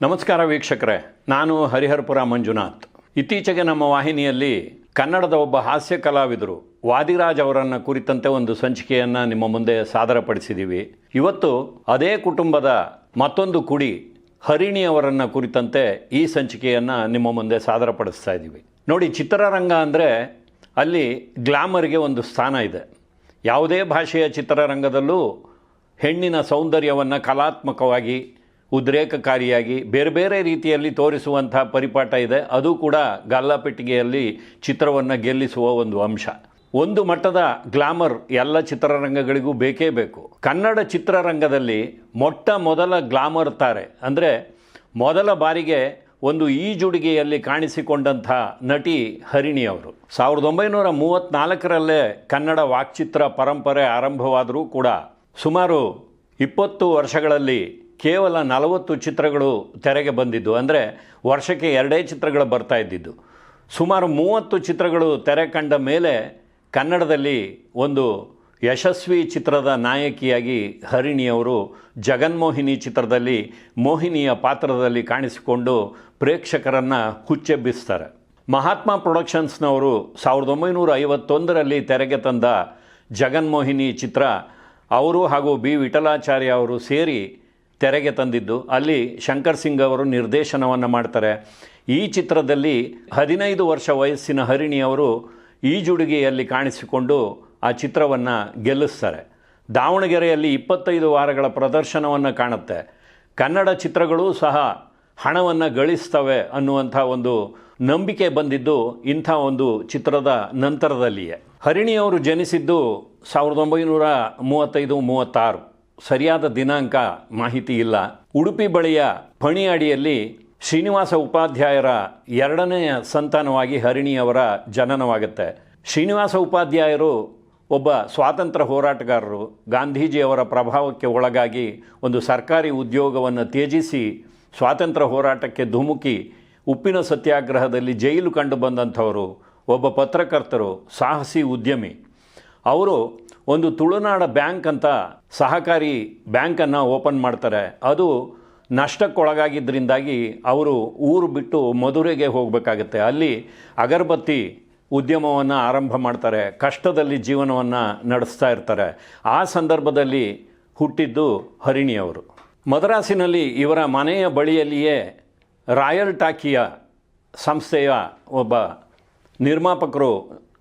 ನಮಸ್ಕಾರ ವೀಕ್ಷಕರೇ, ನಾನು ಹರಿಹರಪುರ ಮಂಜುನಾಥ್. ಇತ್ತೀಚೆಗೆ ನಮ್ಮ ವಾಹಿನಿಯಲ್ಲಿ ಕನ್ನಡದ ಒಬ್ಬ ಹಾಸ್ಯ ಕಲಾವಿದರು ವಾದಿರಾಜ್ ಅವರನ್ನು ಕುರಿತಂತೆ ಒಂದು ಸಂಚಿಕೆಯನ್ನು ನಿಮ್ಮ ಮುಂದೆ ಸಾದರಪಡಿಸಿದ್ದೀವಿ ಇವತ್ತು ಅದೇ ಕುಟುಂಬದ ಮತ್ತೊಂದು ಕುಡಿ, ಹರಿಣಿ ಅವರನ್ನು ಕುರಿತಂತೆ ಈ ಸಂಚಿಕೆಯನ್ನು ನಿಮ್ಮ ಮುಂದೆ ಸಾದರಪಡಿಸ್ತಾ ಇದ್ದೀವಿ. ನೋಡಿ, ಚಿತ್ರರಂಗ ಅಂದರೆ ಅಲ್ಲಿ ಗ್ಲಾಮರ್ಗೆ ಒಂದು ಸ್ಥಾನ ಇದೆ. ಯಾವುದೇ ಭಾಷೆಯ ಚಿತ್ರರಂಗದಲ್ಲೂ ಹೆಣ್ಣಿನ ಸೌಂದರ್ಯವನ್ನು ಕಲಾತ್ಮಕವಾಗಿ ಉದ್ರೇಕಕಾರಿಯಾಗಿ ಬೇರೆ ಬೇರೆ ರೀತಿಯಲ್ಲಿ ತೋರಿಸುವಂಥ ಪರಿಪಾಠ ಇದೆ. ಅದು ಕೂಡ ಗಲ್ಲಾಪೆಟ್ಟಿಗೆಯಲ್ಲಿ ಚಿತ್ರವನ್ನು ಗೆಲ್ಲಿಸುವ ಒಂದು ಅಂಶ. ಒಂದು ಮಟ್ಟದ ಗ್ಲಾಮರ್ ಎಲ್ಲ ಚಿತ್ರರಂಗಗಳಿಗೂ ಬೇಕೇ ಬೇಕು. ಕನ್ನಡ ಚಿತ್ರರಂಗದಲ್ಲಿ ಮೊಟ್ಟ ಮೊದಲ ಗ್ಲಾಮರ್ ತಾರೆ. ಅಂದರೆ ಮೊದಲ ಬಾರಿಗೆ ಒಂದು ಈಜುಡುಗೆಯಲ್ಲಿ ಕಾಣಿಸಿಕೊಂಡಂಥ ನಟಿ ಹರಿಣಿ ಅವರು. ಸಾವಿರದ ಒಂಬೈನೂರ ಮೂವತ್ತ್ನಾಲ್ಕರಲ್ಲೇ ಕನ್ನಡ ವಾಕ್ಚಿತ್ರ ಪರಂಪರೆ ಆರಂಭವಾದರೂ ಕೂಡ ಸುಮಾರು ಇಪ್ಪತ್ತು ವರ್ಷಗಳಲ್ಲಿ ಕೇವಲ ನಲವತ್ತು ಚಿತ್ರಗಳು ತೆರೆಗೆ ಬಂದಿದ್ದು. ಅಂದರೆ ವರ್ಷಕ್ಕೆ ಎರಡೇ ಚಿತ್ರಗಳು ಬರ್ತಾ ಇದ್ದಿದ್ದು. ಸುಮಾರು ಮೂವತ್ತು ಚಿತ್ರಗಳು ತೆರೆ ಕಂಡ ಮೇಲೆ ಕನ್ನಡದಲ್ಲಿ ಒಂದು ಯಶಸ್ವಿ ಚಿತ್ರದ ನಾಯಕಿಯಾಗಿ ಹರಿಣಿಯವರು ಜಗನ್ಮೋಹಿನಿ ಚಿತ್ರದಲ್ಲಿ ಮೋಹಿನಿಯ ಪಾತ್ರದಲ್ಲಿ ಕಾಣಿಸಿಕೊಂಡು ಪ್ರೇಕ್ಷಕರನ್ನು ಹುಚ್ಚೆಬ್ಬಿಸ್ತಾರೆ. ಮಹಾತ್ಮ ಪ್ರೊಡಕ್ಷನ್ಸ್ನವರು ಸಾವಿರದ ಒಂಬೈನೂರ ಐವತ್ತೊಂದರಲ್ಲಿ ತೆರೆಗೆ ತಂದ ಜಗನ್ಮೋಹಿನಿ ಚಿತ್ರ, ಅವರು ಹಾಗೂ ಬಿ ವಿಠಲಾಚಾರ್ಯ ಅವರು ಸೇರಿ ತೆರೆಗೆ ತಂದಿದ್ದು. ಅಲ್ಲಿ ಶಂಕರ್ ಸಿಂಗ್ ಅವರು ನಿರ್ದೇಶನವನ್ನು ಮಾಡ್ತಾರೆ. ಈ ಚಿತ್ರದಲ್ಲಿ ಹದಿನೈದು ವರ್ಷ ವಯಸ್ಸಿನ ಹರಿಣಿಯವರು ಈಜುಡುಗೆಯಲ್ಲಿ ಕಾಣಿಸಿಕೊಂಡು ಆ ಚಿತ್ರವನ್ನು ಗೆಲ್ಲಿಸ್ತಾರೆ. ದಾವಣಗೆರೆಯಲ್ಲಿ ಇಪ್ಪತ್ತೈದು ವಾರಗಳ ಪ್ರದರ್ಶನವನ್ನು ಕಾಣುತ್ತೆ. ಕನ್ನಡ ಚಿತ್ರಗಳು ಸಹ ಹಣವನ್ನು ಗಳಿಸ್ತವೆ ಅನ್ನುವಂಥ ಒಂದು ನಂಬಿಕೆ ಬಂದಿದ್ದು ಇಂಥ ಒಂದು ಚಿತ್ರದ ನಂತರದಲ್ಲಿಯೇ. ಹರಿಣಿಯವರು ಜನಿಸಿದ್ದು ಸಾವಿರದ ಒಂಬೈನೂರ ಮೂವತ್ತೈದು, ಮೂವತ್ತಾರು. ಸರಿಯಾದ ದಿನಾಂಕ ಮಾಹಿತಿ ಇಲ್ಲ. ಉಡುಪಿ ಬಳಿಯ ಪಣಿಯಾಡಿಯಲ್ಲಿ ಶ್ರೀನಿವಾಸ ಉಪಾಧ್ಯಾಯರ ಎರಡನೆಯ ಸಂತಾನವಾಗಿ ಹರಿಣಿಯವರ ಜನನವಾಗುತ್ತೆ. ಶ್ರೀನಿವಾಸ ಉಪಾಧ್ಯಾಯರು ಒಬ್ಬ ಸ್ವಾತಂತ್ರ್ಯ ಹೋರಾಟಗಾರರು. ಗಾಂಧೀಜಿಯವರ ಪ್ರಭಾವಕ್ಕೆ ಒಳಗಾಗಿ ಒಂದು ಸರ್ಕಾರಿ ಉದ್ಯೋಗವನ್ನು ತ್ಯಜಿಸಿ ಸ್ವಾತಂತ್ರ್ಯ ಹೋರಾಟಕ್ಕೆ ಧುಮುಕಿ ಉಪ್ಪಿನ ಸತ್ಯಾಗ್ರಹದಲ್ಲಿ ಜೈಲು ಕಂಡು ಬಂದಂಥವರು. ಒಬ್ಬ ಪತ್ರಕರ್ತರು, ಸಾಹಸಿ ಉದ್ಯಮಿ. ಅವರು ಒಂದು ತುಳುನಾಡ ಬ್ಯಾಂಕ್ ಅಂತ ಸಹಕಾರಿ ಬ್ಯಾಂಕನ್ನು ಓಪನ್ ಮಾಡ್ತಾರೆ. ಅದು ನಷ್ಟಕ್ಕೊಳಗಾಗಿದ್ದರಿಂದಾಗಿ ಅವರು ಊರು ಬಿಟ್ಟು ಮಧುರೆಗೆ ಹೋಗಬೇಕಾಗತ್ತೆ. ಅಲ್ಲಿ ಅಗರಬತ್ತಿ ಉದ್ಯಮವನ್ನು ಆರಂಭ ಮಾಡ್ತಾರೆ, ಕಷ್ಟದಲ್ಲಿ ಜೀವನವನ್ನು ನಡೆಸ್ತಾ ಇರ್ತಾರೆ. ಆ ಸಂದರ್ಭದಲ್ಲಿ ಹುಟ್ಟಿದ್ದು ಹರಿಣಿಯವರು. ಮದ್ರಾಸಿನಲ್ಲಿ ಇವರ ಮನೆಯ ಬಳಿಯಲ್ಲಿಯೇ ರಾಯಲ್ ಟಾಕಿಯ ಸಂಸ್ಥೆಯ ಒಬ್ಬ ನಿರ್ಮಾಪಕರು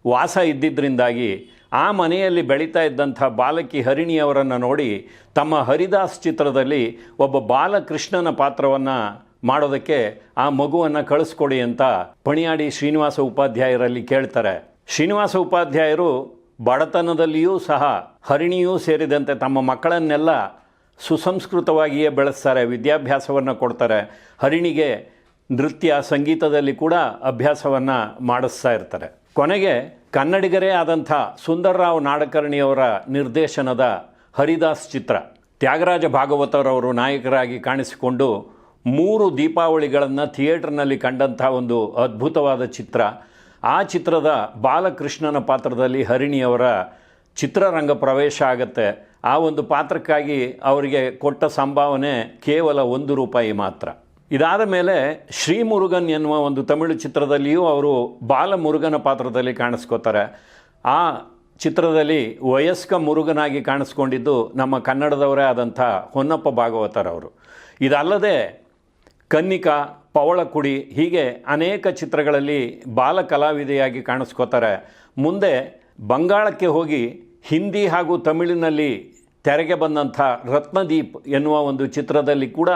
ವಾಸ ಇದ್ದಿದ್ದರಿಂದಾಗಿ ಆ ಮನೆಯಲ್ಲಿ ಬೆಳೀತಾ ಇದ್ದಂಥ ಬಾಲಕಿ ಹರಿಣಿಯವರನ್ನು ನೋಡಿ ತಮ್ಮ ಹರಿದಾಸ್ ಚಿತ್ರದಲ್ಲಿ ಒಬ್ಬ ಬಾಲಕೃಷ್ಣನ ಪಾತ್ರವನ್ನು ಮಾಡೋದಕ್ಕೆ ಆ ಮಗುವನ್ನು ಕಳಿಸ್ಕೊಡಿ ಅಂತ ಪಣಿಯಾಡಿ ಶ್ರೀನಿವಾಸ ಉಪಾಧ್ಯಾಯರಲ್ಲಿ ಕೇಳ್ತಾರೆ. ಶ್ರೀನಿವಾಸ ಉಪಾಧ್ಯಾಯರು ಬಡತನದಲ್ಲಿಯೂ ಸಹ ಹರಿಣಿಯೂ ಸೇರಿದಂತೆ ತಮ್ಮ ಮಕ್ಕಳನ್ನೆಲ್ಲ ಸುಸಂಸ್ಕೃತವಾಗಿಯೇ ಬೆಳೆಸ್ತಾರೆ, ವಿದ್ಯಾಭ್ಯಾಸವನ್ನು ಕೊಡ್ತಾರೆ. ಹರಿಣಿಗೆ ನೃತ್ಯ, ಸಂಗೀತದಲ್ಲಿ ಕೂಡ ಅಭ್ಯಾಸವನ್ನು ಮಾಡಿಸ್ತಾ ಇರ್ತಾರೆ. ಕೊನೆಗೆ ಕನ್ನಡಿಗರೇ ಆದಂಥ ಸುಂದರ್ರಾವ್ ನಾಡಕರ್ಣಿಯವರ ನಿರ್ದೇಶನದ ಹರಿದಾಸ್ ಚಿತ್ರ. ತ್ಯಾಗರಾಜ ಭಾಗವತರವರು ನಾಯಕರಾಗಿ ಕಾಣಿಸಿಕೊಂಡು ಮೂರು ದೀಪಾವಳಿಗಳನ್ನು ಥಿಯೇಟರ್ನಲ್ಲಿ ಕಂಡಂಥ ಒಂದು ಅದ್ಭುತವಾದ ಚಿತ್ರ. ಆ ಚಿತ್ರದ ಬಾಲಕೃಷ್ಣನ ಪಾತ್ರದಲ್ಲಿ ಹರಿಣಿಯವರ ಚಿತ್ರರಂಗ ಪ್ರವೇಶ ಆಗತ್ತೆ. ಆ ಒಂದು ಪಾತ್ರಕ್ಕಾಗಿ ಅವರಿಗೆ ಕೊಟ್ಟ ಸಂಭಾವನೆ ಕೇವಲ ಒಂದು ರೂಪಾಯಿ ಮಾತ್ರ. ಇದಾದ ಮೇಲೆ ಶ್ರೀ ಮುರುಗನ್ ಎನ್ನುವ ಒಂದು ತಮಿಳು ಚಿತ್ರದಲ್ಲಿಯೂ ಅವರು ಬಾಲ ಮುರುಗನ ಪಾತ್ರದಲ್ಲಿ ಕಾಣಿಸ್ಕೋತಾರೆ. ಆ ಚಿತ್ರದಲ್ಲಿ ವಯಸ್ಕ ಮುರುಗನಾಗಿ ಕಾಣಿಸ್ಕೊಂಡಿದ್ದು ನಮ್ಮ ಕನ್ನಡದವರೇ ಆದಂಥ ಹೊನ್ನಪ್ಪ ಭಾಗವತರವರು ಇದಲ್ಲದೆ ಕನ್ನಿಕಾ, ಪವಳಕುಡಿ ಹೀಗೆ ಅನೇಕ ಚಿತ್ರಗಳಲ್ಲಿ ಬಾಲ ಕಲಾವಿದೆಯಾಗಿ ಕಾಣಿಸ್ಕೋತಾರೆ. ಮುಂದೆ ಬಂಗಾಳಕ್ಕೆ ಹೋಗಿ ಹಿಂದಿ ಹಾಗೂ ತಮಿಳಿನಲ್ಲಿ ತೆರೆಗೆ ಬಂದಂಥ ರತ್ನದೀಪ್ ಎನ್ನುವ ಒಂದು ಚಿತ್ರದಲ್ಲಿ ಕೂಡ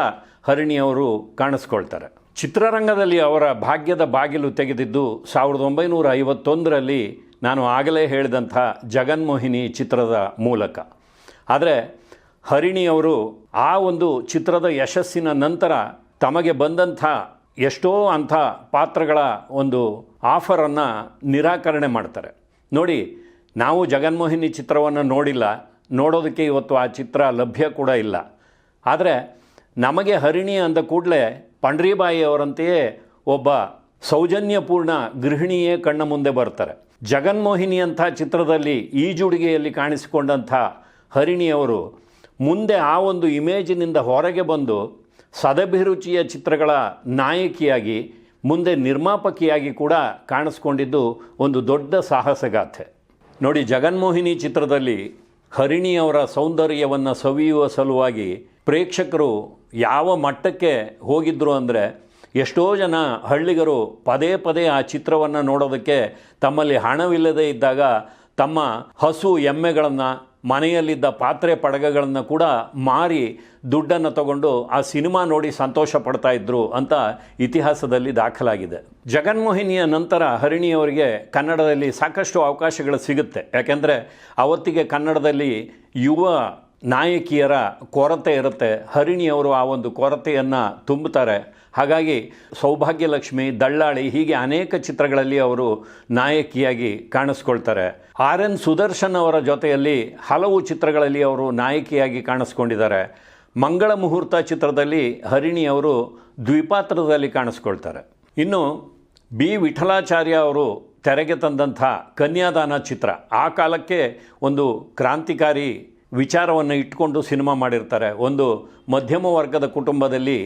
ಹರಿಣಿಯವರು ಕಾಣಿಸ್ಕೊಳ್ತಾರೆ. ಚಿತ್ರರಂಗದಲ್ಲಿ ಅವರ ಭಾಗ್ಯದ ಬಾಗಿಲು ತೆಗೆದಿದ್ದು ಸಾವಿರದ ಒಂಬೈನೂರ ಐವತ್ತೊಂದರಲ್ಲಿ ನಾನು ಆಗಲೇ ಹೇಳಿದಂಥ ಜಗನ್ಮೋಹಿನಿ ಚಿತ್ರದ ಮೂಲಕ. ಆದರೆ ಹರಿಣಿಯವರು ಆ ಒಂದು ಚಿತ್ರದ ಯಶಸ್ಸಿನ ನಂತರ ತಮಗೆ ಬಂದಂಥ ಎಷ್ಟೋ ಅಂಥ ಪಾತ್ರಗಳ ಒಂದು ಆಫರನ್ನು ನಿರಾಕರಣೆ ಮಾಡ್ತಾರೆ. ನೋಡಿ, ನಾವು ಜಗನ್ಮೋಹಿನಿ ಚಿತ್ರವನ್ನು ನೋಡಿಲ್ಲ, ನೋಡೋದಕ್ಕೆ ಇವತ್ತು ಆ ಚಿತ್ರ ಲಭ್ಯ ಕೂಡ ಇಲ್ಲ. ಆದರೆ ನಮಗೆ ಹರಿಣಿ ಅಂದ ಕೂಡಲೇ ಪಂಡ್ರಿಬಾಯಿ ಅವರಂತೆಯೇ ಒಬ್ಬ ಸೌಜನ್ಯಪೂರ್ಣ ಗೃಹಿಣಿಯೇ ಕಣ್ಣ ಮುಂದೆ ಬರ್ತಾರೆ. ಜಗನ್ಮೋಹಿನಿ ಅಂಥ ಚಿತ್ರದಲ್ಲಿ ಈಜುಡುಗೆಯಲ್ಲಿ ಕಾಣಿಸಿಕೊಂಡಂಥ ಹರಿಣಿಯವರು ಮುಂದೆ ಆ ಒಂದು ಇಮೇಜಿನಿಂದ ಹೊರಗೆ ಬಂದು ಸದಭಿರುಚಿಯ ಚಿತ್ರಗಳ ನಾಯಕಿಯಾಗಿ, ಮುಂದೆ ನಿರ್ಮಾಪಕಿಯಾಗಿ ಕೂಡ ಕಾಣಿಸ್ಕೊಂಡಿದ್ದು ಒಂದು ದೊಡ್ಡ ಸಾಹಸಗಾಥೆ. ನೋಡಿ, ಜಗನ್ಮೋಹಿನಿ ಚಿತ್ರದಲ್ಲಿ ಹರಿಣಿಯವರ ಸೌಂದರ್ಯವನ್ನು ಸವಿಯುವ ಸಲುವಾಗಿ ಪ್ರೇಕ್ಷಕರು ಯಾವ ಮಟ್ಟಕ್ಕೆ ಹೋಗಿದ್ದರು ಅಂದರೆ ಎಷ್ಟೋ ಜನ ಹಳ್ಳಿಗರು ಪದೇ ಪದೇ ಆ ಚಿತ್ರವನ್ನು ನೋಡೋದಕ್ಕೆ ತಮ್ಮಲ್ಲಿ ಹಣವಿಲ್ಲದೆ ಇದ್ದಾಗ ತಮ್ಮ ಹಸು ಎಮ್ಮೆಗಳನ್ನು, ಮನೆಯಲ್ಲಿದ್ದ ಪಾತ್ರೆ ಪಡಗಗಳನ್ನು ಕೂಡ ಮಾರಿ ದುಡ್ಡನ್ನು ತಗೊಂಡು ಆ ಸಿನಿಮಾ ನೋಡಿ ಸಂತೋಷ ಪಡ್ತಾ ಇದ್ರು ಅಂತ ಇತಿಹಾಸದಲ್ಲಿ ದಾಖಲಾಗಿದೆ. ಜಗನ್ಮೋಹಿನಿಯ ನಂತರ ಹರಿಣಿಯವರಿಗೆ ಕನ್ನಡದಲ್ಲಿ ಸಾಕಷ್ಟು ಅವಕಾಶಗಳು ಸಿಗುತ್ತೆ. ಯಾಕೆಂದರೆ ಅವತ್ತಿಗೆ ಕನ್ನಡದಲ್ಲಿ ಯುವ ನಾಯಕಿಯರ ಕೊರತೆ ಇರುತ್ತೆ. ಹರಿಣಿಯವರು ಆ ಒಂದು ಕೊರತೆಯನ್ನು ತುಂಬುತ್ತಾರೆ. ಹಾಗಾಗಿ ಸೌಭಾಗ್ಯಲಕ್ಷ್ಮಿ, ದಳ್ಳಾಳಿ ಹೀಗೆ ಅನೇಕ ಚಿತ್ರಗಳಲ್ಲಿ ಅವರು ನಾಯಕಿಯಾಗಿ ಕಾಣಿಸ್ಕೊಳ್ತಾರೆ. ಆರ್ ಎನ್ ಸುದರ್ಶನ್ ಅವರ ಜೊತೆಯಲ್ಲಿ ಹಲವು ಚಿತ್ರಗಳಲ್ಲಿ ಅವರು ನಾಯಕಿಯಾಗಿ ಕಾಣಿಸ್ಕೊಂಡಿದ್ದಾರೆ. ಮಂಗಳ ಮುಹೂರ್ತ ಚಿತ್ರದಲ್ಲಿ ಹರಿಣಿ ಅವರು ದ್ವಿಪಾತ್ರದಲ್ಲಿ ಕಾಣಿಸ್ಕೊಳ್ತಾರೆ. ಇನ್ನು ಬಿ ವಿಠಲಾಚಾರ್ಯ ಅವರು ತೆರೆಗೆ ತಂದಂಥ ಕನ್ಯಾದಾನ ಚಿತ್ರ ಆ ಕಾಲಕ್ಕೆ ಒಂದು ಕ್ರಾಂತಿಕಾರಿ ವಿಚಾರವನ್ನು ಇಟ್ಕೊಂಡು ಸಿನಿಮಾ ಮಾಡಿರ್ತಾರೆ. ಒಂದು ಮಧ್ಯಮ ವರ್ಗದ ಕುಟುಂಬದಲ್ಲಿ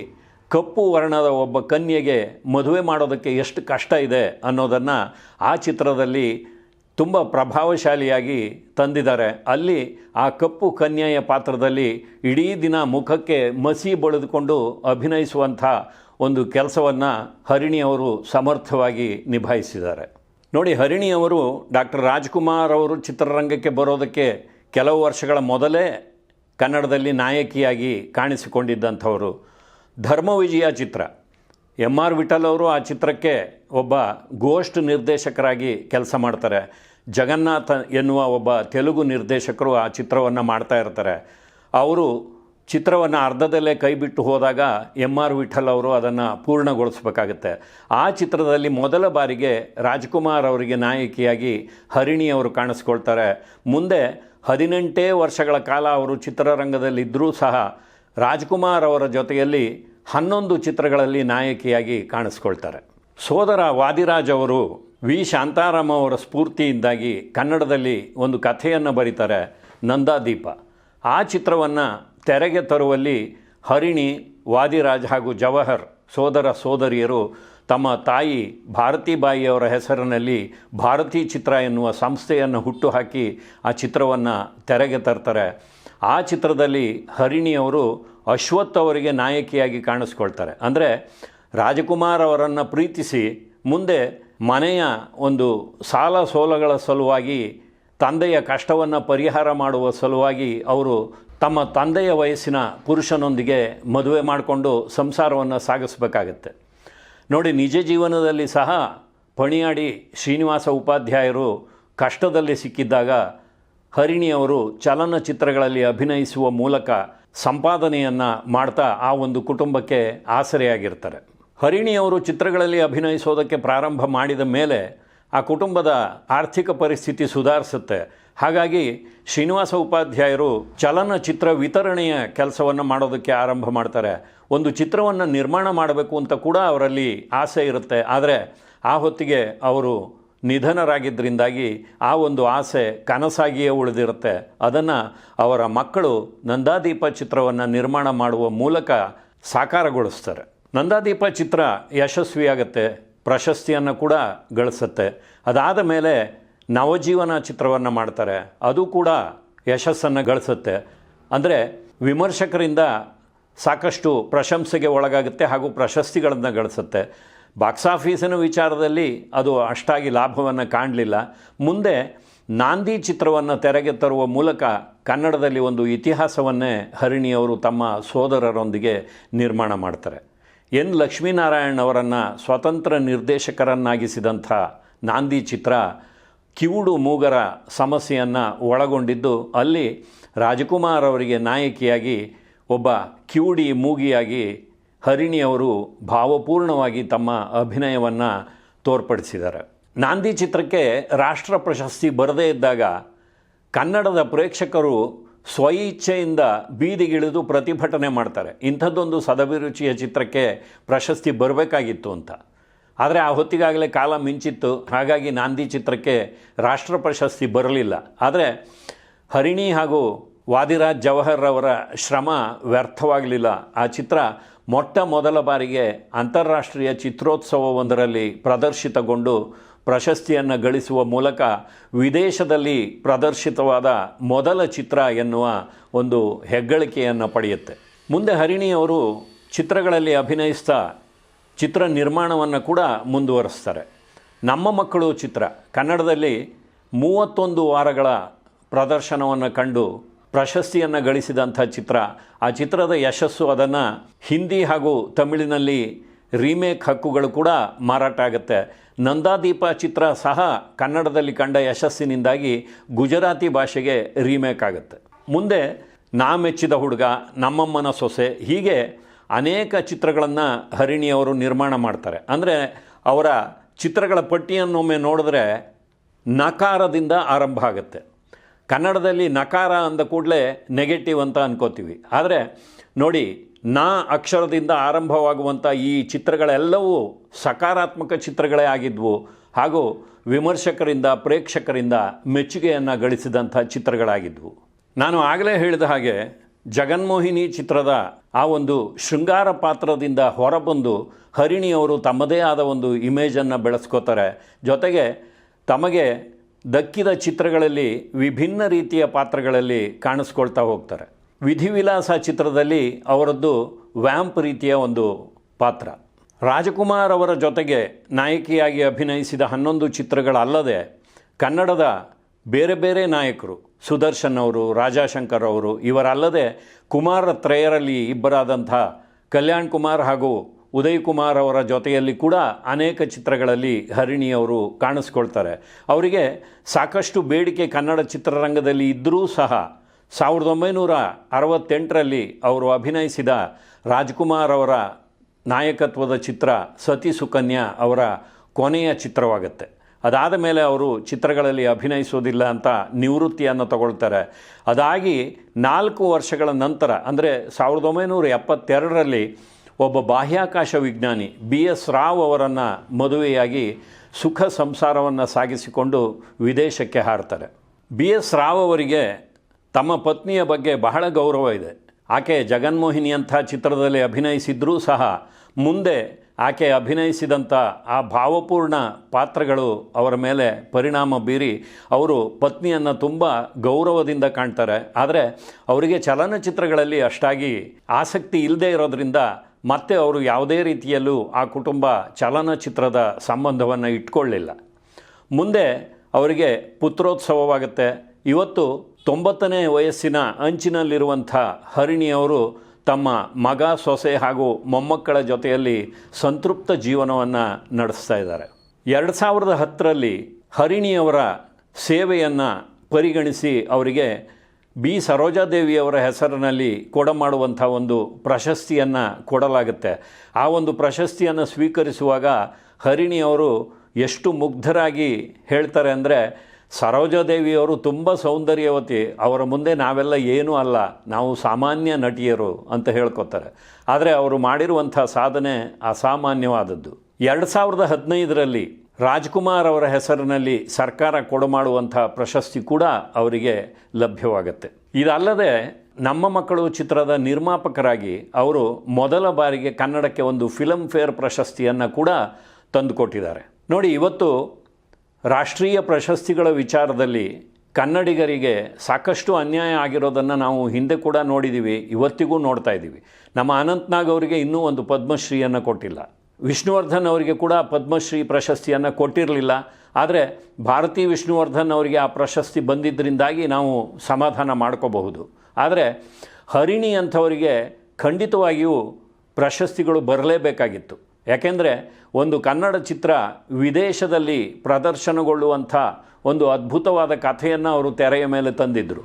ಕಪ್ಪು ವರ್ಣದ ಒಬ್ಬ ಕನ್ಯೆಗೆ ಮದುವೆ ಮಾಡೋದಕ್ಕೆ ಎಷ್ಟು ಕಷ್ಟ ಇದೆ ಅನ್ನೋದನ್ನು ಆ ಚಿತ್ರದಲ್ಲಿ ತುಂಬ ಪ್ರಭಾವಶಾಲಿಯಾಗಿ ತಂದಿದ್ದಾರೆ. ಅಲ್ಲಿ ಆ ಕಪ್ಪು ಕನ್ಯೆಯ ಪಾತ್ರದಲ್ಲಿ ಇಡೀ ದಿನ ಮುಖಕ್ಕೆ ಮಸಿ ಬಳಿದುಕೊಂಡು ಅಭಿನಯಿಸುವಂಥ ಒಂದು ಕೆಲಸವನ್ನು ಹರಿಣಿಯವರು ಸಮರ್ಥವಾಗಿ ನಿಭಾಯಿಸಿದ್ದಾರೆ. ನೋಡಿ ಹರಿಣಿಯವರು ಡಾಕ್ಟರ್ ರಾಜ್ಕುಮಾರ್ ಅವರು ಚಿತ್ರರಂಗಕ್ಕೆ ಬರೋದಕ್ಕೆ ಕೆಲವು ವರ್ಷಗಳ ಮೊದಲೇ ಕನ್ನಡದಲ್ಲಿ ನಾಯಕಿಯಾಗಿ ಕಾಣಿಸಿಕೊಂಡಿದ್ದಂಥವರು ಧರ್ಮವಿಜಯ ಚಿತ್ರ. ಎಂ ಆರ್ ವಿಠಲ್ ಅವರು ಆ ಚಿತ್ರಕ್ಕೆ ಒಬ್ಬ ಗೋಷ್ಠ ನಿರ್ದೇಶಕರಾಗಿ ಕೆಲಸ ಮಾಡ್ತಾರೆ. ಜಗನ್ನಾಥ ಎನ್ನುವ ಒಬ್ಬ ತೆಲುಗು ನಿರ್ದೇಶಕರು ಆ ಚಿತ್ರವನ್ನು ಮಾಡ್ತಾ ಇರ್ತಾರೆ. ಅವರು ಚಿತ್ರವನ್ನು ಅರ್ಧದಲ್ಲೇ ಕೈಬಿಟ್ಟು ಹೋದಾಗ ಎಂ ಆರ್ ವಿಠಲ್ ಅವರು ಅದನ್ನು ಪೂರ್ಣಗೊಳಿಸಬೇಕಾಗತ್ತೆ. ಆ ಚಿತ್ರದಲ್ಲಿ ಮೊದಲ ಬಾರಿಗೆ ರಾಜ್ಕುಮಾರ್ ಅವರಿಗೆ ನಾಯಕಿಯಾಗಿ ಹರಿಣಿ ಅವರು ಕಾಣಿಸ್ಕೊಳ್ತಾರೆ. ಮುಂದೆ ಹದಿನೆಂಟೇ ವರ್ಷಗಳ ಕಾಲ ಅವರು ಚಿತ್ರರಂಗದಲ್ಲಿದ್ದರೂ ಸಹ ರಾಜ್ಕುಮಾರ್ ಅವರ ಜೊತೆಯಲ್ಲಿ ಹನ್ನೊಂದು ಚಿತ್ರಗಳಲ್ಲಿ ನಾಯಕಿಯಾಗಿ ಕಾಣಿಸ್ಕೊಳ್ತಾರೆ. ಸೋದರ ವಾದಿರಾಜ್ ಅವರು ವಿ. ಶಾಂತಾರಾಮ ಅವರ ಸ್ಫೂರ್ತಿಯಿಂದಾಗಿ ಕನ್ನಡದಲ್ಲಿ ಒಂದು ಕಥೆಯನ್ನು ಬರೀತಾರೆ, ನಂದಾದೀಪ. ಆ ಚಿತ್ರವನ್ನು ತೆರೆಗೆ ತರುವಲ್ಲಿ ಹರಿಣಿ, ವಾದಿರಾಜ್ ಹಾಗೂ ಜವಹರ್ ಸೋದರ ಸೋದರಿಯರು ತಮ್ಮ ತಾಯಿ ಭಾರತೀಬಾಯಿಯವರ ಹೆಸರಿನಲ್ಲಿ ಭಾರತೀ ಚಿತ್ರ ಎನ್ನುವ ಸಂಸ್ಥೆಯನ್ನು ಹುಟ್ಟುಹಾಕಿ ಆ ಚಿತ್ರವನ್ನು ತೆರೆಗೆ ತರ್ತಾರೆ. ಆ ಚಿತ್ರದಲ್ಲಿ ಹರಿಣಿಯವರು ಅಶ್ವಥ್ ಅವರಿಗೆ ನಾಯಕಿಯಾಗಿ ಕಾಣಿಸ್ಕೊಳ್ತಾರೆ. ಅಂದರೆ ರಾಜಕುಮಾರ್ ಅವರನ್ನು ಪ್ರೀತಿಸಿ ಮುಂದೆ ಮನೆಯ ಒಂದು ಸಾಲ ಸೋಲಗಳ ಸಲುವಾಗಿ, ತಂದೆಯ ಕಷ್ಟವನ್ನು ಪರಿಹಾರ ಮಾಡುವ ಸಲುವಾಗಿ ಅವರು ತಮ್ಮ ತಂದೆಯ ವಯಸ್ಸಿನ ಪುರುಷನೊಂದಿಗೆ ಮದುವೆ ಮಾಡಿಕೊಂಡು ಸಂಸಾರವನ್ನು ಸಾಗಿಸಬೇಕಾಗತ್ತೆ. ನೋಡಿ, ನಿಜ ಜೀವನದಲ್ಲಿ ಸಹ ಪಣಿಯಾಡಿ ಶ್ರೀನಿವಾಸ ಉಪಾಧ್ಯಾಯರು ಕಷ್ಟದಲ್ಲಿ ಸಿಕ್ಕಿದ್ದಾಗ ಹರಿಣಿಯವರು ಚಲನಚಿತ್ರಗಳಲ್ಲಿ ಅಭಿನಯಿಸುವ ಮೂಲಕ ಸಂಪಾದನೆಯನ್ನು ಮಾಡ್ತಾ ಆ ಒಂದು ಕುಟುಂಬಕ್ಕೆ ಆಸರೆಯಾಗಿರ್ತಾರೆ. ಹರಿಣಿಯವರು ಚಿತ್ರಗಳಲ್ಲಿ ಅಭಿನಯಿಸೋದಕ್ಕೆ ಪ್ರಾರಂಭ ಮಾಡಿದ ಮೇಲೆ ಆ ಕುಟುಂಬದ ಆರ್ಥಿಕ ಪರಿಸ್ಥಿತಿ ಸುಧಾರಿಸುತ್ತೆ. ಹಾಗಾಗಿ ಶ್ರೀನಿವಾಸ ಉಪಾಧ್ಯಾಯರು ಚಲನಚಿತ್ರ ವಿತರಣೆಯ ಕೆಲಸವನ್ನು ಮಾಡೋದಕ್ಕೆ ಆರಂಭ ಮಾಡ್ತಾರೆ. ಒಂದು ಚಿತ್ರವನ್ನು ನಿರ್ಮಾಣ ಮಾಡಬೇಕು ಅಂತ ಕೂಡ ಅವರಲ್ಲಿ ಆಸೆ ಇರುತ್ತೆ. ಆದರೆ ಆ ಹೊತ್ತಿಗೆ ಅವರು ನಿಧನರಾಗಿದ್ದರಿಂದಾಗಿ ಆ ಒಂದು ಆಸೆ ಕನಸಾಗಿಯೇ ಉಳಿದಿರುತ್ತೆ. ಅದನ್ನು ಅವರ ಮಕ್ಕಳು ನಂದಾದೀಪ ಚಿತ್ರವನ್ನು ನಿರ್ಮಾಣ ಮಾಡುವ ಮೂಲಕ ಸಾಕಾರಗೊಳಿಸ್ತಾರೆ. ನಂದಾದೀಪ ಚಿತ್ರ ಯಶಸ್ವಿಯಾಗತ್ತೆ, ಪ್ರಶಸ್ತಿಯನ್ನು ಕೂಡ ಗಳಿಸುತ್ತೆ. ಅದಾದ ಮೇಲೆ ನವಜೀವನ ಚಿತ್ರವನ್ನು ಮಾಡ್ತಾರೆ. ಅದು ಕೂಡ ಯಶಸ್ಸನ್ನು ಗಳಿಸುತ್ತೆ. ಅಂದರೆ ವಿಮರ್ಶಕರಿಂದ ಸಾಕಷ್ಟು ಪ್ರಶಂಸೆಗೆ ಒಳಗಾಗುತ್ತೆ ಹಾಗೂ ಪ್ರಶಸ್ತಿಗಳನ್ನು ಗಳಿಸುತ್ತೆ. ಬಾಕ್ಸ್ ಆಫೀಸಿನ ವಿಚಾರದಲ್ಲಿ ಅದು ಅಷ್ಟಾಗಿ ಲಾಭವನ್ನು ಕಾಣಲಿಲ್ಲ. ಮುಂದೆ ನಾಂದಿ ಚಿತ್ರವನ್ನು ತೆರೆಗೆ ತರುವ ಮೂಲಕ ಕನ್ನಡದಲ್ಲಿ ಒಂದು ಇತಿಹಾಸವನ್ನೇ ಹರಿಣಿಯವರು ತಮ್ಮ ಸೋದರರೊಂದಿಗೆ ನಿರ್ಮಾಣ ಮಾಡ್ತಾರೆ. ಎನ್ ಲಕ್ಷ್ಮೀನಾರಾಯಣ್ ಅವರನ್ನು ಸ್ವತಂತ್ರ ನಿರ್ದೇಶಕರನ್ನಾಗಿಸಿದಂಥ ನಾಂದಿ ಚಿತ್ರ ಕಿವುಡು ಮೂಗರ ಸಮಸ್ಯೆಯನ್ನು ಒಳಗೊಂಡಿದ್ದು ಅಲ್ಲಿ ರಾಜಕುಮಾರ್ ಅವರಿಗೆ ನಾಯಕಿಯಾಗಿ ಒಬ್ಬ ಕಿವುಡಿ ಮೂಗಿಯಾಗಿ ಹರಿಣಿಯವರು ಭಾವಪೂರ್ಣವಾಗಿ ತಮ್ಮ ಅಭಿನಯವನ್ನು ತೋರ್ಪಡಿಸಿದ್ದಾರೆ. ನಾಂದಿ ಚಿತ್ರಕ್ಕೆ ರಾಷ್ಟ್ರ ಪ್ರಶಸ್ತಿ ಬರದೇ ಇದ್ದಾಗ ಕನ್ನಡದ ಪ್ರೇಕ್ಷಕರು ಸ್ವಇಚ್ಛೆಯಿಂದ ಬೀದಿಗಿಳಿದು ಪ್ರತಿಭಟನೆ ಮಾಡ್ತಾರೆ. ಇಂಥದ್ದೊಂದು ಸದಭಿರುಚಿಯ ಚಿತ್ರಕ್ಕೆ ಪ್ರಶಸ್ತಿ ಬರಬೇಕಾಗಿತ್ತು ಅಂತ. ಆದರೆ ಆ ಹೊತ್ತಿಗಾಗಲೇ ಕಾಲ ಮಿಂಚಿತ್ತು. ಹಾಗಾಗಿ ನಾಂದಿ ಚಿತ್ರಕ್ಕೆ ರಾಷ್ಟ್ರ ಪ್ರಶಸ್ತಿ ಬರಲಿಲ್ಲ. ಆದರೆ ಹರಿಣಿ ಹಾಗೂ ವಾದಿರಾಜ್ ಜವಹರ್ ಅವರ ಶ್ರಮ ವ್ಯರ್ಥವಾಗಲಿಲ್ಲ. ಆ ಚಿತ್ರ ಮೊಟ್ಟ ಮೊದಲ ಬಾರಿಗೆ ಅಂತಾರಾಷ್ಟ್ರೀಯ ಚಿತ್ರೋತ್ಸವವೊಂದರಲ್ಲಿ ಪ್ರದರ್ಶಿತಗೊಂಡು ಪ್ರಶಸ್ತಿಯನ್ನು ಗಳಿಸುವ ಮೂಲಕ ವಿದೇಶದಲ್ಲಿ ಪ್ರದರ್ಶಿತವಾದ ಮೊದಲ ಚಿತ್ರ ಎನ್ನುವ ಒಂದು ಹೆಗ್ಗಳಿಕೆಯನ್ನು ಪಡೆಯುತ್ತೆ. ಮುಂದೆ ಹರಿಣಿಯವರು ಚಿತ್ರಗಳಲ್ಲಿ ಅಭಿನಯಿಸ್ತಾ ಚಿತ್ರ ನಿರ್ಮಾಣವನ್ನು ಕೂಡ ಮುಂದುವರಿಸ್ತಾರೆ. ನಮ್ಮ ಮಕ್ಕಳು ಚಿತ್ರ, ಕನ್ನಡದಲ್ಲಿ ಮೂವತ್ತೊಂದು ವಾರಗಳ ಪ್ರದರ್ಶನವನ್ನು ಕಂಡು ಪ್ರಶಸ್ತಿಯನ್ನು ಗಳಿಸಿದಂಥ ಚಿತ್ರ, ಆ ಚಿತ್ರದ ಯಶಸ್ಸು ಅದನ್ನು ಹಿಂದಿ ಹಾಗೂ ತಮಿಳಿನಲ್ಲಿ ರೀಮೇಕ್ ಹಕ್ಕುಗಳು ಕೂಡ ಮಾರಾಟ ಆಗುತ್ತೆ. ನಂದಾದೀಪ ಚಿತ್ರ ಸಹ ಕನ್ನಡದಲ್ಲಿ ಕಂಡ ಯಶಸ್ಸಿನಿಂದಾಗಿ ಗುಜರಾತಿ ಭಾಷೆಗೆ ರೀಮೇಕ್ ಆಗುತ್ತೆ. ಮುಂದೆ ನಾ ಮೆಚ್ಚಿದ ಹುಡುಗ, ನಮ್ಮಮ್ಮನ ಸೊಸೆ, ಹೀಗೆ ಅನೇಕ ಚಿತ್ರಗಳನ್ನು ಹರಿಣಿಯವರು ನಿರ್ಮಾಣ ಮಾಡ್ತಾರೆ. ಅಂದರೆ ಅವರ ಚಿತ್ರಗಳ ಪಟ್ಟಿಯನ್ನೊಮ್ಮೆ ನೋಡಿದ್ರೆ ನಕಾರದಿಂದ ಆರಂಭ ಆಗುತ್ತೆ. ಕನ್ನಡದಲ್ಲಿ ನಕಾರ ಅಂದ ಕೂಡಲೇ ನೆಗೆಟಿವ್ ಅಂತ ಅನ್ಕೋತೀವಿ. ಆದರೆ ನೋಡಿ, ನಾ ಅಕ್ಷರದಿಂದ ಆರಂಭವಾಗುವಂಥ ಈ ಚಿತ್ರಗಳೆಲ್ಲವೂ ಸಕಾರಾತ್ಮಕ ಚಿತ್ರಗಳೇ ಆಗಿದ್ವು. ಹಾಗೂ ವಿಮರ್ಶಕರಿಂದ, ಪ್ರೇಕ್ಷಕರಿಂದ ಮೆಚ್ಚುಗೆಯನ್ನು ಗಳಿಸಿದಂಥ ಚಿತ್ರಗಳಾಗಿದ್ವು. ನಾನು ಆಗಲೇ ಹೇಳಿದ ಹಾಗೆ ಜಗನ್ಮೋಹಿನಿ ಚಿತ್ರದ ಆ ಒಂದು ಶೃಂಗಾರ ಪಾತ್ರದಿಂದ ಹೊರಬಂದು ಹರಿಣಿಯವರು ತಮ್ಮದೇ ಆದ ಒಂದು ಇಮೇಜನ್ನು ಬೆಳೆಸ್ಕೋತಾರೆ. ಜೊತೆಗೆ ತಮಗೆ ದಕ್ಕಿದ ಚಿತ್ರಗಳಲ್ಲಿ ವಿಭಿನ್ನ ರೀತಿಯ ಪಾತ್ರಗಳಲ್ಲಿ ಕಾಣಿಸ್ಕೊಳ್ತಾ ಹೋಗ್ತಾರೆ. ವಿಧಿವಿಲಾಸ ಚಿತ್ರದಲ್ಲಿ ಅವರದ್ದು ವ್ಯಾಂಪ್ ರೀತಿಯ ಒಂದು ಪಾತ್ರ. ರಾಜಕುಮಾರ್ ಅವರ ಜೊತೆಗೆ ನಾಯಕಿಯಾಗಿ ಅಭಿನಯಿಸಿದ ಹನ್ನೊಂದು ಚಿತ್ರಗಳಲ್ಲದೆ ಕನ್ನಡದ ಬೇರೆ ಬೇರೆ ನಾಯಕರು, ಸುದರ್ಶನ್ ಅವರು, ರಾಜಾಶಂಕರ್ ಅವರು, ಇವರಲ್ಲದೆ ಕುಮಾರ ತ್ರಯರಲ್ಲಿ ಇಬ್ಬರಾದಂಥ ಕಲ್ಯಾಣ್ ಕುಮಾರ್ ಹಾಗೂ ಉದಯ್ ಕುಮಾರ್ ಅವರ ಜೊತೆಯಲ್ಲಿ ಕೂಡ ಅನೇಕ ಚಿತ್ರಗಳಲ್ಲಿ ಹರಿಣಿ ಅವರು ಕಾಣಿಸ್ಕೊಳ್ತಾರೆ. ಅವರಿಗೆ ಸಾಕಷ್ಟು ಬೇಡಿಕೆ ಕನ್ನಡ ಚಿತ್ರರಂಗದಲ್ಲಿ ಇದ್ದರೂ ಸಹ ಸಾವಿರದ ಒಂಬೈನೂರ ಅರವತ್ತೆಂಟರಲ್ಲಿ ಅವರು ಅಭಿನಯಿಸಿದ ರಾಜ್ಕುಮಾರ್ ಅವರ ನಾಯಕತ್ವದ ಚಿತ್ರ ಸತಿ ಸುಕನ್ಯಾ ಅವರ ಕೊನೆಯ ಚಿತ್ರವಾಗುತ್ತೆ. ಅದಾದ ಮೇಲೆ ಅವರು ಚಿತ್ರಗಳಲ್ಲಿ ಅಭಿನಯಿಸೋದಿಲ್ಲ ಅಂತ ನಿವೃತ್ತಿಯನ್ನು ತಗೊಳ್ತಾರೆ. ಅದಾಗಿ ನಾಲ್ಕು ವರ್ಷಗಳ ನಂತರ, ಅಂದರೆ ಸಾವಿರದ ಒಂಬೈನೂರ ಎಪ್ಪತ್ತೆರಡರಲ್ಲಿ ಒಬ್ಬ ಬಾಹ್ಯಾಕಾಶ ವಿಜ್ಞಾನಿ ಬಿ ಎಸ್ ರಾವ್ ಅವರನ್ನು ಮದುವೆಯಾಗಿ ಸುಖ ಸಂಸಾರವನ್ನು ಸಾಗಿಸಿಕೊಂಡು ವಿದೇಶಕ್ಕೆ ಹಾರ್ತಾರೆ. ಬಿ ಎಸ್ ರಾವ್ ಅವರಿಗೆ ತಮ್ಮ ಪತ್ನಿಯ ಬಗ್ಗೆ ಬಹಳ ಗೌರವ ಇದೆ. ಆಕೆ ಜಗನ್ಮೋಹಿನಿ ಅಂಥ ಚಿತ್ರದಲ್ಲಿ ಅಭಿನಯಿಸಿದ್ರೂ ಸಹ ಮುಂದೆ ಆಕೆ ಅಭಿನಯಿಸಿದಂಥ ಆ ಭಾವಪೂರ್ಣ ಪಾತ್ರಗಳು ಅವರ ಮೇಲೆ ಪರಿಣಾಮ ಬೀರಿ ಅವರು ಪತ್ನಿಯನ್ನು ತುಂಬ ಗೌರವದಿಂದ ಕಾಣ್ತಾರೆ. ಆದರೆ ಅವರಿಗೆ ಚಲನಚಿತ್ರಗಳಲ್ಲಿ ಅಷ್ಟಾಗಿ ಆಸಕ್ತಿ ಇಲ್ಲದೆ ಇರೋದರಿಂದ ಮತ್ತೆ ಅವರು ಯಾವುದೇ ರೀತಿಯಲ್ಲೂ ಆ ಕುಟುಂಬ ಚಲನಚಿತ್ರದ ಸಂಬಂಧವನ್ನು ಇಟ್ಕೊಳ್ಳಿಲ್ಲ. ಮುಂದೆ ಅವರಿಗೆ ಪುತ್ರೋತ್ಸವವಾಗುತ್ತೆ. ಇವತ್ತು ತೊಂಬತ್ತನೇ ವಯಸ್ಸಿನ ಅಂಚಿನಲ್ಲಿರುವಂಥ ಹರಿಣಿಯವರು ತಮ್ಮ ಮಗ, ಸೊಸೆ ಹಾಗೂ ಮೊಮ್ಮಕ್ಕಳ ಜೊತೆಯಲ್ಲಿ ಸಂತೃಪ್ತ ಜೀವನವನ್ನು ನಡೆಸ್ತಾ ಇದ್ದಾರೆ. ಎರಡು ಸಾವಿರದ ಹತ್ತರಲ್ಲಿ ಹರಿಣಿಯವರ ಸೇವೆಯನ್ನು ಪರಿಗಣಿಸಿ ಅವರಿಗೆ ಬಿ. ಸರೋಜಾದೇವಿಯವರ ಹೆಸರಿನಲ್ಲಿ ಕೊಡಮಾಡುವಂಥ ಒಂದು ಪ್ರಶಸ್ತಿಯನ್ನು ಕೊಡಲಾಗುತ್ತೆ. ಆ ಒಂದು ಪ್ರಶಸ್ತಿಯನ್ನು ಸ್ವೀಕರಿಸುವಾಗ ಹರಿಣಿಯವರು ಎಷ್ಟು ಮುಗ್ಧರಾಗಿ ಹೇಳ್ತಾರೆ ಅಂದರೆ ಸರೋಜಾದೇವಿಯವರು ತುಂಬ ಸೌಂದರ್ಯವತಿ. ಅವರ ಮುಂದೆ ನಾವೆಲ್ಲ ಏನೂ ಅಲ್ಲ. ನಾವು ಸಾಮಾನ್ಯ ನಟಿಯರು ಅಂತ ಹೇಳ್ಕೊತಾರೆ. ಆದರೆ ಅವರು ಮಾಡಿರುವಂಥ ಸಾಧನೆ ಅಸಾಮಾನ್ಯವಾದದ್ದು. ಎರಡು ಸಾವಿರದ ಹದಿನೈದರಲ್ಲಿ ರಾಜ್ಕುಮಾರ್ ಅವರ ಹೆಸರಿನಲ್ಲಿ ಸರ್ಕಾರ ಕೊಡಮಾಡುವಂಥ ಪ್ರಶಸ್ತಿ ಕೂಡ ಅವರಿಗೆ ಲಭ್ಯವಾಗುತ್ತೆ. ಇದಲ್ಲದೆ ನಮ್ಮ ಮಕ್ಕಳು ಚಿತ್ರದ ನಿರ್ಮಾಪಕರಾಗಿ ಅವರು ಮೊದಲ ಬಾರಿಗೆ ಕನ್ನಡಕ್ಕೆ ಒಂದು ಫಿಲಮ್ ಫೇರ್ ಪ್ರಶಸ್ತಿಯನ್ನು ಕೂಡ ತಂದುಕೊಟ್ಟಿದ್ದಾರೆ. ನೋಡಿ, ಇವತ್ತು ರಾಷ್ಟ್ರೀಯ ಪ್ರಶಸ್ತಿಗಳ ವಿಚಾರದಲ್ಲಿ ಕನ್ನಡಿಗರಿಗೆ ಸಾಕಷ್ಟು ಅನ್ಯಾಯ ಆಗಿರೋದನ್ನು ನಾವು ಹಿಂದೆ ಕೂಡ ನೋಡಿದ್ದೀವಿ ಇವತ್ತಿಗೂ ನೋಡ್ತಾ ಇದ್ದೀವಿ ನಮ್ಮ ಅನಂತ್ನಾಗ್ ಅವರಿಗೆ ಇನ್ನೂ ಒಂದು ಪದ್ಮಶ್ರೀಯನ್ನು ಕೊಟ್ಟಿಲ್ಲ. ವಿಷ್ಣುವರ್ಧನ್ ಅವರಿಗೆ ಕೂಡ ಪದ್ಮಶ್ರೀ ಪ್ರಶಸ್ತಿಯನ್ನು ಕೊಟ್ಟಿರಲಿಲ್ಲ. ಆದರೆ ಭಾರತಿ ವಿಷ್ಣುವರ್ಧನ್ ಅವರಿಗೆ ಆ ಪ್ರಶಸ್ತಿ ಬಂದಿದ್ದರಿಂದಾಗಿ ನಾವು ಸಮಾಧಾನ ಮಾಡ್ಕೋಬಹುದು. ಆದರೆ ಹರಿಣಿ ಅಂಥವರಿಗೆ ಖಂಡಿತವಾಗಿಯೂ ಪ್ರಶಸ್ತಿಗಳು ಬರಲೇಬೇಕಾಗಿತ್ತು. ಯಾಕೆಂದರೆ ಒಂದು ಕನ್ನಡ ಚಿತ್ರ ವಿದೇಶದಲ್ಲಿ ಪ್ರದರ್ಶನಗೊಳ್ಳುವಂಥ ಒಂದು ಅದ್ಭುತವಾದ ಕಥೆಯನ್ನು ಅವರು ತೆರೆಯ ಮೇಲೆ ತಂದಿದ್ದರು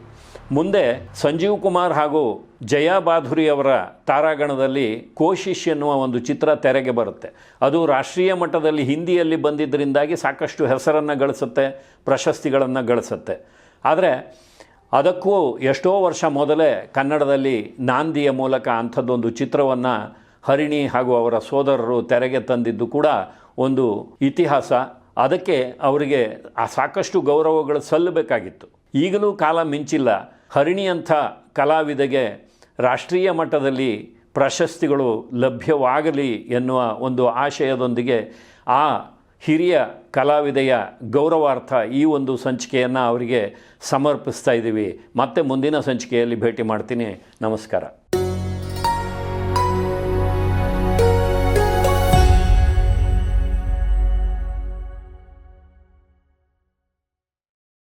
ಮುಂದೆ ಸಂಜೀವ್ ಕುಮಾರ್ ಹಾಗೂ ಜಯಾ ಬಾಧುರಿ ಅವರ ತಾರಾಗಣದಲ್ಲಿ ಕೋಶಿಶ್ ಎನ್ನುವ ಒಂದು ಚಿತ್ರ ತೆರೆಗೆ ಬರುತ್ತೆ. ಅದು ರಾಷ್ಟ್ರೀಯ ಮಟ್ಟದಲ್ಲಿ ಹಿಂದಿಯಲ್ಲಿ ಬಂದಿದ್ದರಿಂದಾಗಿ ಸಾಕಷ್ಟು ಹೆಸರನ್ನು ಗಳಿಸುತ್ತೆ, ಪ್ರಶಸ್ತಿಗಳನ್ನು ಗಳಿಸುತ್ತೆ. ಆದರೆ ಅದಕ್ಕೂ ಎಷ್ಟೋ ವರ್ಷ ಮೊದಲೇ ಕನ್ನಡದಲ್ಲಿ ನಾಂದಿಯ ಮೂಲಕ ಅಂಥದ್ದೊಂದು ಚಿತ್ರವನ್ನು ಹರಿಣಿ ಹಾಗೂ ಅವರ ಸೋದರರು ತೆರೆಗೆ ತಂದಿದ್ದು ಕೂಡ ಒಂದು ಇತಿಹಾಸ. ಅದಕ್ಕೆ ಅವರಿಗೆ ಆ ಸಾಕಷ್ಟು ಗೌರವಗಳು ಸಲ್ಲಬೇಕಾಗಿತ್ತು. ಈಗಲೂ ಕಾಲ ಮಿಂಚಿಲ್ಲ. ಹರಿಣಿಯಂಥ ಕಲಾವಿದಗೆ ರಾಷ್ಟ್ರೀಯ ಮಟ್ಟದಲ್ಲಿ ಪ್ರಶಸ್ತಿಗಳು ಲಭ್ಯವಾಗಲಿ ಎನ್ನುವ ಒಂದು ಆಶಯದೊಂದಿಗೆ ಆ ಹಿರಿಯ ಕಲಾವಿದೆಯ ಗೌರವಾರ್ಥ ಈ ಒಂದು ಸಂಚಿಕೆಯನ್ನು ಅವರಿಗೆ ಸಮರ್ಪಿಸ್ತಾ ಇದ್ದೀವಿ. ಮತ್ತೆ ಮುಂದಿನ ಸಂಚಿಕೆಯಲ್ಲಿ ಭೇಟಿ ಮಾಡ್ತೀನಿ. ನಮಸ್ಕಾರ.